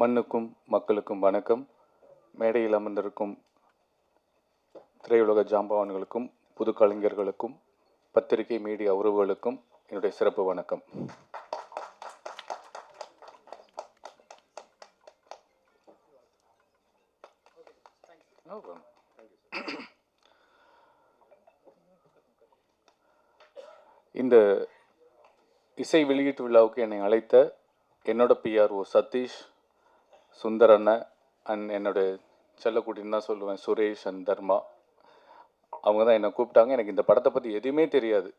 மண்ணுக்கும் மக்களுக்கும் வணக்கம். மேடையில் அமர்ந்திருக்கும் திரையுலக ஜாம்பவான்களுக்கும் புது கலைஞர்களுக்கும் பத்திரிகை மீடியா உறவுகளுக்கும் என்னுடைய சிறப்பு வணக்கம். இந்த இசை வெளியீட்டு விழாவுக்கு என்னை அழைத்த என்னோட பிஆர்ஓ சதீஷ் சுந்தர் அண்ணன் அண்ட் என்னோட செல்லக்குட்டின்னு தான் சொல்லுவேன் சுரேஷ் அண்ட் தர்மா. அவங்க தான் என்னை கூப்பிட்டாங்க. எனக்கு இந்த படத்தை பற்றி எதுவுமே தெரியாது.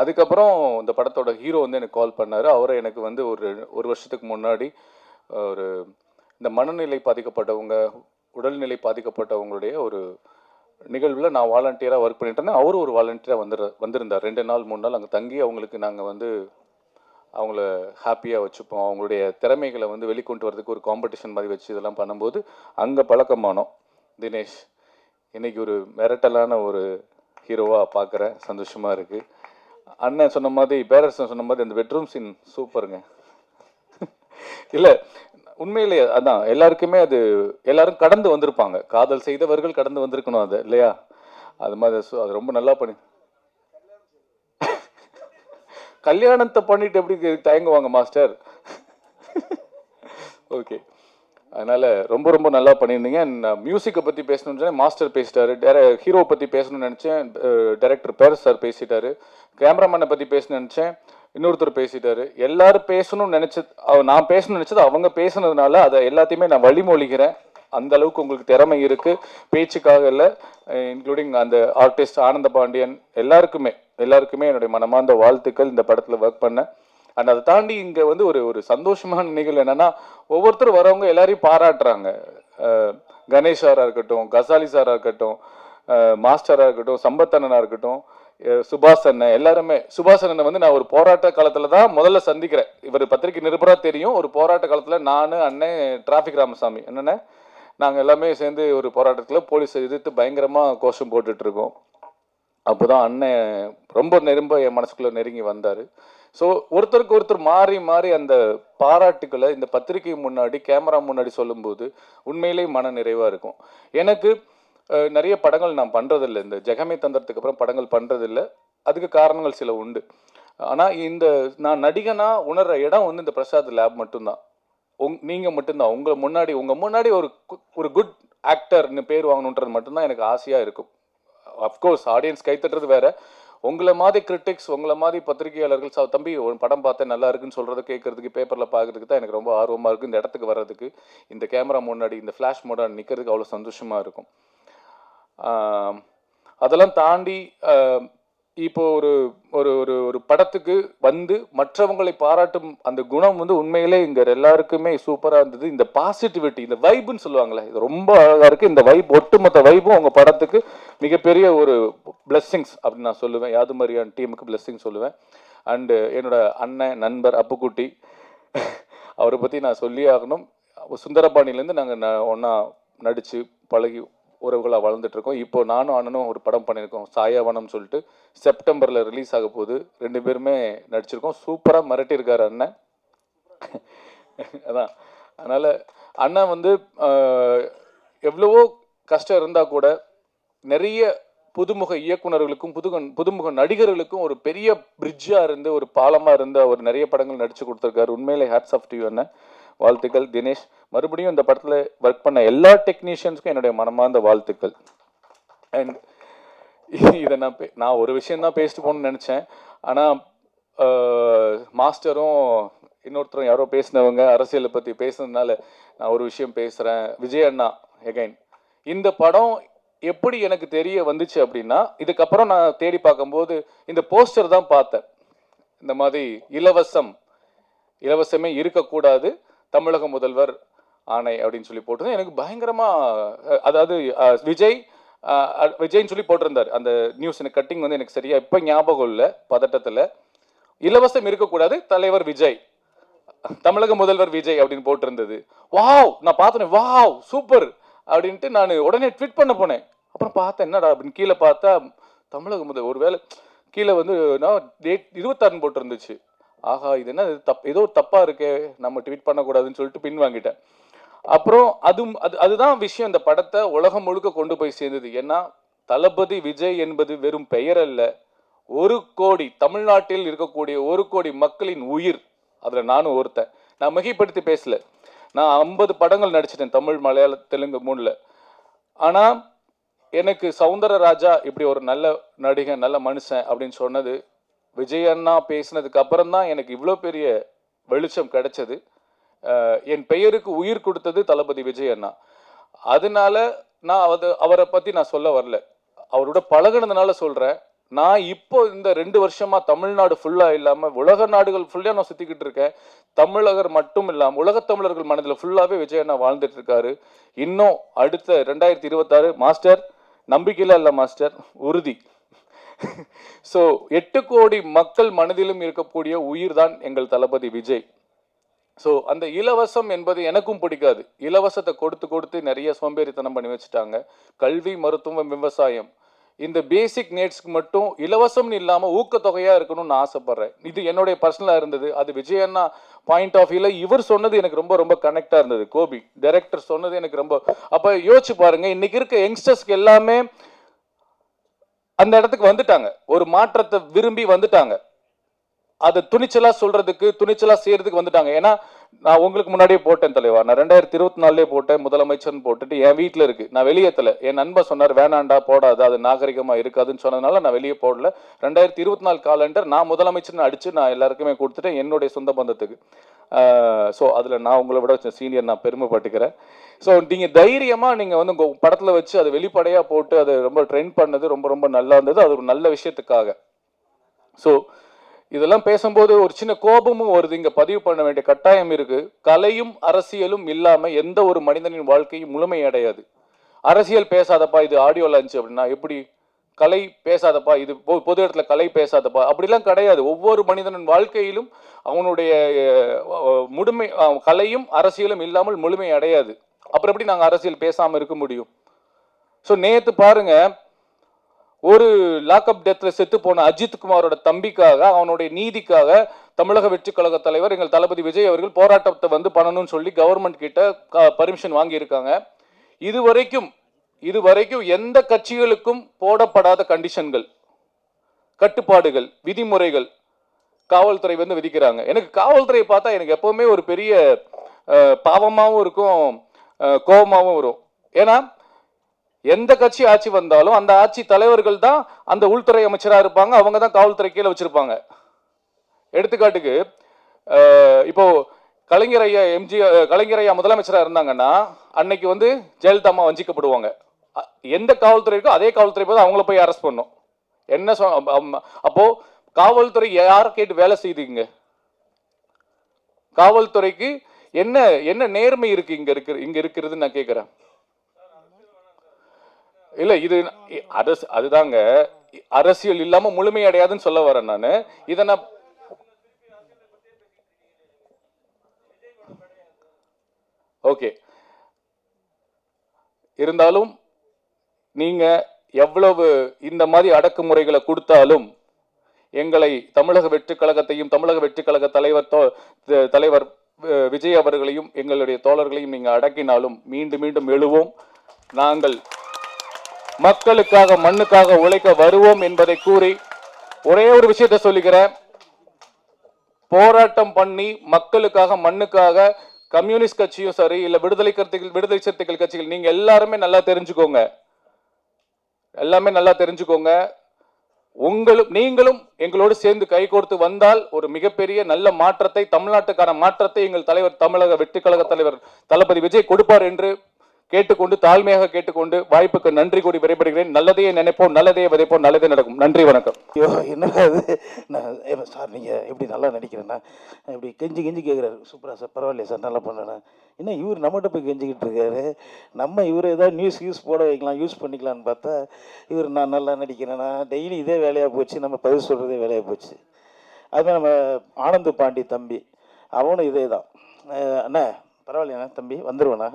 அதுக்கப்புறம் இந்த படத்தோட ஹீரோ வந்து எனக்கு கால் பண்ணார். அவரை எனக்கு வந்து ஒரு ஒரு வருஷத்துக்கு முன்னாடி ஒரு இந்த மனநிலை பாதிக்கப்பட்டவங்க உடல்நிலை பாதிக்கப்பட்டவங்களுடைய ஒரு நிகழ்வில் நான் வாலண்டியராக ஒர்க் பண்ணிட்டு இருந்தேன். அவரும் ஒரு வாலண்டியராக வந்துரு வந்திருந்தார். ரெண்டு நாள் மூணு நாள் அங்கே தங்கி அவங்களுக்கு நாங்கள் வந்து அவங்கள ஹாப்பியாக வச்சுப்போம். அவங்களுடைய திறமைகளை வந்து வெளிக்கொண்டு வரதுக்கு ஒரு காம்படிஷன் மாதிரி வச்சு இதெல்லாம் பண்ணும்போது அங்கே பழக்கமானோம். தினேஷ் இன்றைக்கி ஒரு மிரட்டலான ஒரு ஹீரோவாக பார்க்குறேன். சந்தோஷமாக இருக்குது அண்ணன் சொன்ன மாதிரி பேரர்ஸன் சொன்ன மாதிரி அந்த பெட்ரூம் சீன் சூப்பருங்க. இல்லை உண்மையிலேயே அதான் எல்லாருக்குமே அது எல்லாரும் கடந்து வந்திருப்பாங்க. காதல் செய்தவர்கள் கடந்து வந்திருக்கணும் அது இல்லையா? அது மாதிரி சு- அது ரொம்ப நல்லா பண்ணி கல்யாணத்தை பண்ணிட்டு எப்படி தயங்குவாங்க மாஸ்டர்? ஓகே. அதனால் ரொம்ப ரொம்ப நல்லா பண்ணியிருந்தீங்க. மியூசிக்கை uh, பற்றி பேசணும்னு சொன்னேன். மாஸ்டர் பேசிட்டாரு. டேர ஹீரோ பற்றி பேசணும்னு நினச்சேன். டேரக்டர் uh, பேரஸ் சார் பேசிட்டாரு. கேமராமேனை பற்றி பேசணும்னு நினச்சேன். இன்னொருத்தர் பேசிட்டாரு. எல்லாரும் பேசணும்னு நினச்சது நான் பேசணும்னு நினச்சது அவங்க பேசுனதுனால அதை எல்லாத்தையுமே நான் வழிமொழிகிறேன். அந்த அளவுக்கு உங்களுக்கு திறமை இருக்குது பேச்சுக்காக இல்லை இன்க்ளூடிங் அந்த ஆர்டிஸ்ட் ஆனந்த பாண்டியன் எல்லாருக்குமே. எல்லாருக்குமே என்னுடைய மனமார்ந்த வாழ்த்துக்கள் இந்த படத்தில் ஒர்க் பண்ணேன் அண்ட் அதை தாண்டி இங்கே வந்து ஒரு ஒரு சந்தோஷமான நிகழ்வு என்னென்னா ஒவ்வொருத்தரும் வரவங்க எல்லாரையும் பாராட்டுறாங்க. கணேஷ் சாராக இருக்கட்டும் கசாலி சாராக இருக்கட்டும் மாஸ்டராக இருக்கட்டும் சம்பத் அண்ணனாக இருக்கட்டும் சுபாஷ் அண்ணன் எல்லாருமே. சுபாஷ் அண்ணனை வந்து நான் ஒரு போராட்ட காலத்தில் தான் முதல்ல சந்திக்கிறேன். இவர் பத்திரிகை நிருபராக தெரியும். ஒரு போராட்ட காலத்தில் நான் அண்ணன் டிராஃபிக் ராமசாமி. என்னென்ன? நாங்கள் எல்லாமே சேர்ந்து ஒரு போராட்டத்தில் போலீஸை எதிர்த்து பயங்கரமாக கோஷம் போட்டுட்ருக்கோம் அப்போ தான் அண்ணன் ரொம்ப நெரும்ப என் மனசுக்குள்ளே நெருங்கி வந்தார். ஸோ ஒருத்தருக்கு ஒருத்தர் மாறி மாறி அந்த பாராட்டுக்களை இந்த பத்திரிகை முன்னாடி கேமரா முன்னாடி சொல்லும்போது உண்மையிலேயே மன நிறைவாக இருக்கும். எனக்கு நிறைய படங்கள் நான் பண்ணுறதில்ல இந்த ஜெகமே தந்திரத்துக்கு அப்புறம் படங்கள் பண்ணுறதில்ல அதுக்கு காரணங்கள் சில உண்டு. ஆனால் இந்த நான் நடிகனாக உணர்கிற இடம் வந்து இந்த பிரசாத் லேப் மட்டும்தான். உங் நீங்கள் மட்டும்தான். உங்களை முன்னாடி உங்கள் முன்னாடி ஒரு கு- ஒரு குட் ஆக்டர்னு பேர் வாங்கணுன்றது மட்டும்தான் எனக்கு ஆசையாக இருக்கும். அஃப்கோர்ஸ் ஆடியன்ஸ் கைத்தட்டுறது வேற. உங்களை மாதிரி கிரிட்டிக்ஸ் உங்களை மாதிரி பத்திரிகையாளர்கள் "சா- தம்பி ஒரு படம் பார்த்தேன் நல்லா இருக்குன்னு சொல்கிறத கேட்கறதுக்கு பேப்பரில் பார்க்கறதுக்கு தான் எனக்கு ரொம்ப ஆர்வமாக இருக்குது இந்த இடத்துக்கு வர்றதுக்கு இந்த கேமரா முன்னாடி இந்த ஃப்ளாஷ் மோட நிற்கிறதுக்கு அவ்வளோ சந்தோஷமாக இருக்கும். அதெல்லாம் தாண்டி இப்போ ஒரு ஒரு ஒரு ஒரு படத்துக்கு வந்து மற்றவங்களை பாராட்டும் அந்த குணம் வந்து உண்மையிலே இங்க எல்லாருக்குமே சூப்பரா இருந்தது. இந்த பாசிட்டிவிட்டி இந்த வைப்புன்னு சொல்லுவாங்களே இது ரொம்ப அழகா இருக்கு. இந்த வைப் ஒட்டுமொத்த வைப்பும் உங்க படத்துக்கு மிகப்பெரிய ஒரு பிளெஸ்ஸிங்ஸ் அப்படின்னு நான் சொல்லுவேன். யாது மாதிரியான டீமுக்கு பிளெஸ்ஸிங் சொல்லுவேன். அண்டு என்னோட அண்ணன் நண்பர் அப்புக்குட்டி அவரை பற்றி நான் சொல்லியே ஆகணும். சுந்தரபாணிலேருந்து நாங்கள் ஒன்றா நடித்து பழகி உறவுகளாக வளர்ந்துட்டு இருக்கோம் இப்போ நானும் அண்ணனும் ஒரு படம் பண்ணியிருக்கோம். சாயாவனம் சொல்லிட்டு செப்டம்பரில் ரிலீஸ் ஆக போகுது. ரெண்டு பேருமே நடிச்சிருக்கோம். சூப்பராக மிரட்டியிருக்காரு அண்ணன். அதான். அதனால் அண்ணன் வந்து எவ்வளவோ கஷ்டம் இருந்தால் கூட நிறைய புதுமுக இயக்குனர்களுக்கும் புதுக புதுமுக நடிகர்களுக்கும் ஒரு பெரிய பிரிட்ஜாக இருந்து ஒரு பாலமாக இருந்து அவர் நிறைய படங்கள் நடித்து கொடுத்துருக்காரு. உண்மையிலே ஹேட்ஸ் ஆஃப் டு அண்ணன் வாழ்த்துக்கள் தினேஷ். மறுபடியும் இந்த படத்தில் ஒர்க் பண்ண எல்லா டெக்னீஷியன்ஸ்க்கும் என்னுடைய மனமார்ந்த வாழ்த்துக்கள். அண்ட் இதை நான் பே- நான் ஒரு விஷயம் தான் பேசிட்டு போகணும்னு நினச்சேன். ஆனால் மாஸ்டரும் இன்னொருத்தரும் யாரோ பேசினவங்க அரசியலை பற்றி பேசுனதுனால நான் ஒரு விஷயம் பேசுகிறேன் விஜய் அண்ணா எகைன் இந்த படம் எப்படி எனக்கு தெரிய வந்துச்சு அப்படின்னா இதுக்கப்புறம் நான் தேடி பார்க்கும்போது இந்த போஸ்டர் தான் பார்த்தேன். இந்த மாதிரி இலவசம். இலவசமே இருக்கக்கூடாது. தமிழக முதல்வர் ஆணை அப்படின்னு சொல்லி போட்டிருந்தேன். எனக்கு பயங்கரமா அதாவது விஜய் விஜய்னு விஜய்ன்னு சொல்லி போட்டிருந்தார். அந்த நியூஸ் எனக்கு கட்டிங் வந்து எனக்கு சரியா இப்ப ஞாபகம் இல்லை பதட்டத்துல. இலவசம் இருக்கக்கூடாது தலைவர் விஜய். தமிழக முதல்வர் விஜய் அப்படின்னு போட்டிருந்தது. வாவ்! நான் பார்த்தேன் வாவ்! சூப்பர் அப்படின்ட்டு நான் உடனே ட்வீட் பண்ண போனேன். அப்புறம் பார்த்தேன் என்னடா அப்படின்னு கீழே பார்த்தா தமிழக முதல் ஒருவேளை கீழே வந்து நான் டேட் இருபத்தாறுன்னு போட்டிருந்துச்சு. ஆஹா இது என்ன இது தப் ஏதோ தப்பா இருக்கே நம்ம ட்வீட் பண்ணக்கூடாதுன்னு சொல்லிட்டு பின் வாங்கிட்டேன். அப்புறம் அதுவும் அது அதுதான் விஷயம். இந்த படத்தை உலகம் முழுக்க கொண்டு போய் சேர்ந்தது. ஏன்னா தளபதி விஜய் என்பது வெறும் பெயர் அல்ல ஒரு கோடி தமிழ்நாட்டில் இருக்கக்கூடிய ஒரு கோடி மக்களின் உயிர். அதில் நானும் ஒருத்தன். நான் மிகைப்படுத்தி பேசல. நான் ஐம்பது படங்கள் நடிச்சிட்டேன் தமிழ் மலையாள தெலுங்கு மூணில். ஆனால் எனக்கு சௌந்தரராஜா இப்படி ஒரு நல்ல நடிகன் நல்ல மனுஷன் அப்படின்னு சொன்னது விஜய் அண்ணா பேசினதுக்கு அப்புறம் தான் எனக்கு இவ்வளோ பெரிய வெளிச்சம் கிடைச்சது. என் பெயருக்கு உயிர் கொடுத்தது தளபதி விஜய் அண்ணா. அதனால நான் அது அவரை பற்றி நான் சொல்ல வரல. அவரோட பழகினதுனால சொல்கிறேன் நான் இப்போ இந்த ரெண்டு வருஷமா தமிழ்நாடு ஃபுல்லாக இல்லாமல் உலக நாடுகள் ஃபுல்லாக நான் சுற்றிக்கிட்டு இருக்கேன். தமிழகர் மட்டும் இல்லாமல் உலகத்தமிழர்கள் மனதில் ஃபுல்லாகவே விஜய் அண்ணா வாழ்ந்துட்டு இருக்காரு. இன்னும் அடுத்த ரெண்டாயிரத்தி இருபத்தாறு மாஸ்டர் நம்பிக்கையில் இல்லை மாஸ்டர் உறுதி. ஸோ எட்டு கோடி மக்கள் மனதிலும் இருக்கக்கூடிய உயிர் தான் எங்கள் தளபதி விஜய். ஸோ அந்த இலவசம் என்பது எனக்கும் பிடிக்காது. இலவசத்தை கொடுத்து கொடுத்து நிறைய சோம்பேறித்தனம் பண்ணி வச்சுட்டாங்க. கல்வி மருத்துவம் விவசாயம். இந்த பேசிக் நீட்ஸ்க்கு மட்டும் இலவசம்னு இல்லாமல் ஊக்கத்தொகையாக இருக்கணும்னு நான் இது என்னுடைய பர்சனலாக இருந்தது. அது விஜய் அண்ணா பாயிண்ட் ஆஃப் வியூவில் இவர் சொன்னது எனக்கு ரொம்ப ரொம்ப கனெக்டாக இருந்தது. கோபி டைரக்டர் சொன்னது எனக்கு ரொம்ப அப்போ யோசிச்சு பாருங்கள் இன்றைக்கி இருக்க யங்ஸ்டர்ஸ்க்கு எல்லாமே அந்த இடத்துக்கு வந்துட்டாங்க. ஒரு மாற்றத்தை விரும்பி வந்துட்டாங்க. அதை துணிச்சலா சொல்றதுக்கு துணிச்சலா செய்யறதுக்கு வந்துட்டாங்க. ஏன்னா நான் உங்களுக்கு முன்னாடியே போட்டேன் தலைவா. நான் ரெண்டாயிரத்தி இருபத்தி நாலுலேயே போட்டேன். முதலமைச்சர்னு போட்டுட்டு என் வீட்டில் இருக்கு. நான் வெளியேத்தல என் நண்பர் சொன்னார் வேணாண்டா போடாது. அது நாகரிகமா இருக்காதுன்னு சொன்னதுனால நான் வெளியே போடல. ரெண்டாயிரத்தி இருபத்தி நாலு காலண்டர் நான் முதலமைச்சர்னு அடிச்சு நான் எல்லாருக்குமே கொடுத்துட்டேன். என்னுடைய சொந்த பந்தத்துக்கு. ஸோ அதில் நான் உங்களை விட சீனியர் நான் பெருமைப்பட்டுக்கிறேன். ஸோ நீங்கள் தைரியமாக நீங்கள் வந்து உங்கள் படத்தில் வச்சு அதை வெளிப்படையாக போட்டு அதை ரொம்ப ட்ரெண்ட் பண்ணது ரொம்ப ரொம்ப நல்லா இருந்தது. அது ஒரு நல்ல விஷயத்துக்காக. ஸோ இதெல்லாம் பேசும்போது ஒரு சின்ன கோபமும் வருது. இங்கே பதிவு பண்ண வேண்டிய கட்டாயம் இருக்குது கலையும் அரசியலும் இல்லாமல் எந்த ஒரு மனிதனின் வாழ்க்கையும் முழுமை அடையாது அரசியல் பேசாதப்பா இது ஆடியோ இருந்துச்சு அப்படின்னா எப்படி? கலை பேசாதப்பா இது பொ- பொது இடத்துல கலை பேசாதப்பா அப்படிலாம் கிடையாது. ஒவ்வொரு மனிதனின் வாழ்க்கையிலும் அவனுடைய முழுமை கலையும் அரசியலும் இல்லாமல் முழுமை அடையாது. அப்புறம் எப்படி நாங்கள் அரசியல் பேசாமல் இருக்க முடியும்? ஸோ நேற்று பாருங்க ஒரு லாக்அப் டெத்தில் செத்து போன அஜித் குமாரோட தம்பிக்காக அவனுடைய நீதிக்காக தமிழக வெற்றி கழக தலைவர் எங்கள் தளபதி விஜய் அவர்கள் போராட்டத்தை வந்து பண்ணணும்னு சொல்லி கவர்மெண்ட் கிட்ட பர்மிஷன் வாங்கியிருக்காங்க. இது வரைக்கும் இது வரைக்கும் எந்த கட்சிகளுக்கும் போடப்படாத கண்டிஷன்கள் கட்டுப்பாடுகள் விதிமுறைகள் காவல்துறை வந்து விதிக்கிறாங்க. எனக்கு காவல்துறையை பார்த்தா எனக்கு எப்பவுமே ஒரு பெரிய பாவமாகவும் இருக்கும் கோபமாகவும் வரும். ஏன்னா எந்த கட்சி ஆட்சி வந்தாலும் அந்த ஆட்சி தலைவர்கள் தான் அந்த உள்துறை அமைச்சராக இருப்பாங்க அவங்க தான் காவல்துறை கீழே வச்சிருப்பாங்க. எடுத்துக்காட்டுக்கு இப்போ கலைஞர் ஐயா எம்ஜி கலைஞர் ஐயா இருந்தாங்கன்னா அன்னைக்கு வந்து ஜெயலலிதா அம்மா வஞ்சிக்கப்படுவாங்க. எந்த காவல்துறை இருக்கோ அதே காவல்துறை போது அவங்கள போய் அரெஸ்ட் பண்ணும். என்ன சொ அப்போ காவல்துறை யாரை கேட்டு வேலை செய்யுதுங்க காவல்துறைக்கு என்ன என்ன நேர்மை இருக்கு இங்க இருக்கு இங்க இருக்கிறது நான் கேக்குறேன். இல்ல இது அரசு அதுதாங்க. அரசியல் இல்லாம முழுமையடையாதுன்னு சொல்ல வரேன் நானு. இதை நான் ஓகே இருந்தாலும் நீங்கள் எவ்வளவு இந்த மாதிரி அடக்குமுறைகளை கொடுத்தாலும் எங்களை தமிழக வெற்றிக் கழகத்தையும் தமிழக வெற்றிக் கழக தலைவர் தோ- த- தலைவர் விஜய் அவர்களையும் எங்களுடைய தோழர்களையும் நீங்கள் அடக்கினாலும் மீண்டும் மீண்டும் எழுவோம். நாங்கள் மக்களுக்காக மண்ணுக்காக உழைக்க வருவோம் என்பதை கூறி ஒரே ஒரு விஷயத்தை சொல்லுகிறேன் போராட்டம் பண்ணி மக்களுக்காக மண்ணுக்காக கம்யூனிஸ்ட் கட்சியும் சரி இல்லை விடுதலை கருத்துக்கள் விடுதலை சிறுத்தைகள் கட்சிகள் நீங்கள் எல்லாருமே நல்லா தெரிஞ்சுக்கோங்க. எல்லாமே நல்லா தெரிஞ்சுக்கோங்க. உங்களும் நீங்களும் எங்களோடு சேர்ந்து கைகோர்த்து வந்தால் ஒரு மிகப்பெரிய நல்ல மாற்றத்தை தமிழ்நாட்டுக்கான மாற்றத்தை எங்கள் தலைவர் தமிழக வெற்றி கழக தலைவர் தளபதி விஜய் கொடுப்பார் என்று கேட்டுக்கொண்டு தாழ்மையாக கேட்டுக்கொண்டு வாய்ப்புக்கு நன்றி கூடி விடைபெறுகிறேன். நல்லதையே நினைப்போம் நல்லதே விதைப்போம் நல்லதே நடக்கும். நன்றி வணக்கம். ஐயோ என்ன அது நான் சார் நீங்கள் எப்படி நல்லா நடிக்கிறேன்னா இப்படி கெஞ்சி கெஞ்சி கேட்குறாரு சூப்பரா சார் பரவாயில்லையா சார் நல்லா பண்ணேண்ணா என்ன இவர் நம்மகிட்ட போய் கெஞ்சிக்கிட்டு இருக்காரு? நம்ம இவர் ஏதாவது நியூஸ் யூஸ் போட வைக்கலாம் யூஸ் பண்ணிக்கலாம்னு பார்த்தா இவர் நான் நல்லா நடிக்கிறேன்னா டெய்லி இதே வேலையாக போச்சு நம்ம பதில் சொல்கிறதே வேலையாக போச்சு. அதுமாதிரி நம்ம ஆனந்த பாண்டி தம்பி அவனும் இதே தான் அண்ணா பரவாயில்லையாண்ணா தம்பி வந்துடுவேண்ணா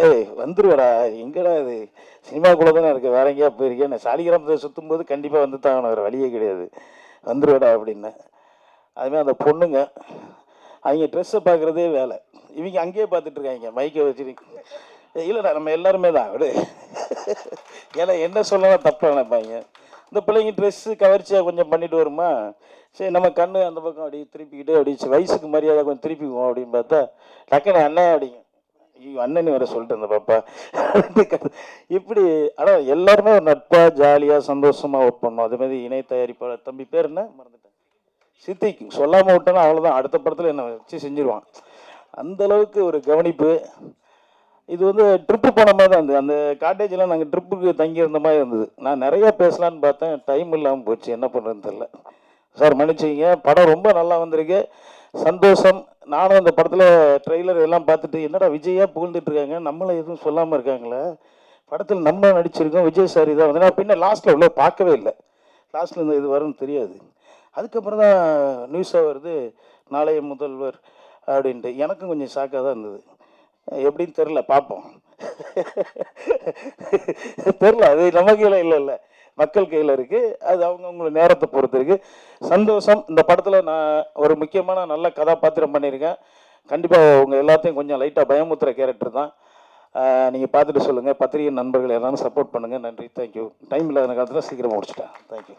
ஏய் வந்துருவடா. எங்கடா இது? சினிமாக்குள்ளே தானே இருக்குது வேற எங்கேயா போயிருக்கேன் நான் சாலிகிராமத்தை சுற்றும் போது கண்டிப்பாக வந்து தாங்கணும் வேறு வழியே கிடையாது. வந்துருவடா அப்படின்னு. அதுமாதிரி அந்த பொண்ணுங்க அவங்க ட்ரெஸ்ஸை பார்க்குறதே வேலை. இவங்க அங்கேயே பார்த்துட்ருக்காங்க மைக்கை வச்சுருக்கு இல்லைடா நம்ம எல்லாருமே தான். விடு. ஏன்னா என்ன சொல்லலாம் தப்பாக நினைப்பாங்க. இந்த பிள்ளைங்க ட்ரெஸ்ஸு கவர்ச்சியாக கொஞ்சம் பண்ணிட்டு வருமா? சரி நம்ம கண்ணு அந்த பக்கம் அப்படியே திருப்பிக்கிட்டு அப்படி வயசுக்கு மரியாதை கொஞ்சம் திருப்பிக்குவோம் அப்படின்னு பார்த்தா டக்குன்னு அண்ணன் அப்படிங்க. ஐயோ அண்ணன் வேற சொல்லிட்டு இருந்த பாப்பா. இப்படி ஆனால் எல்லாருமே ஒரு நட்பாக ஜாலியாக சந்தோஷமாக ஒர்க் பண்ணோம். அதே மாதிரி இணை தயாரிப்பாளர் தம்பி பேர் என்ன? மறந்துட்டேன். சித்திக்கு சொல்லாமல் விட்டோன்னா அவ்வளோதான் அடுத்த படத்தில் என்ன வச்சு செஞ்சிருவான். அந்த அளவுக்கு ஒரு கவனிப்பு. இது வந்து ட்ரிப்பு போன மாதிரி தான் இருந்தது. அந்த காட்டேஜில் நாங்கள் ட்ரிப்புக்கு தங்கியிருந்த மாதிரி இருந்தது. நான் நிறையா பேசலான்னு பார்த்தேன். டைம் இல்லாமல் போச்சு. என்ன பண்ணுறதுன்னு தெரில சார் மன்னிச்சிங்க படம் ரொம்ப நல்லா வந்திருக்கு. சந்தோஷம். நானும் அந்த படத்தில் ட்ரெய்லர் எல்லாம் பார்த்துட்டு என்னடா விஜயா புகழ்ந்துட்டு இருக்காங்க நம்மளை எதுவும் சொல்லாமல் இருக்காங்களே? படத்தில் நம்ம நடிச்சிருக்கோம் விஜய் சார் தான் வந்து. நான் பின்ன லாஸ்ட்டில் உள்ள பார்க்கவே இல்லை. லாஸ்ட்டில் இந்த இது வரும்னு தெரியாது. அதுக்கப்புறம் தான் நியூஸாக வருது நாளைய முதல்வர் அப்படின்ட்டு. எனக்கும் கொஞ்சம் ஷாக்காக தான் இருந்தது. எப்படின்னு தெரில பார்ப்போம். தெரில அது நம்ம கையில் இல்லை இல்லை மக்கள் கையில் இருக்குது அது அவங்கவுங்கள நேரத்தை பொறுத்து இருக்குது சந்தோஷம். இந்த படத்தில் நான் ஒரு முக்கியமான நல்ல கதாபாத்திரம் பண்ணியிருக்கேன். கண்டிப்பாக அவங்க எல்லாத்தையும் கொஞ்சம் லைட்டாக பயமுத்துற கேரக்டர் தான். நீங்கள் பார்த்துட்டு சொல்லுங்கள் பத்திரிகை நண்பர்கள் எல்லாரும் சப்போர்ட் பண்ணுங்கள் நன்றி. தேங்க்யூ டைம் இல்லாத காலத்தில் சீக்கிரம் முடிச்சிட்டேன். தேங்க்யூ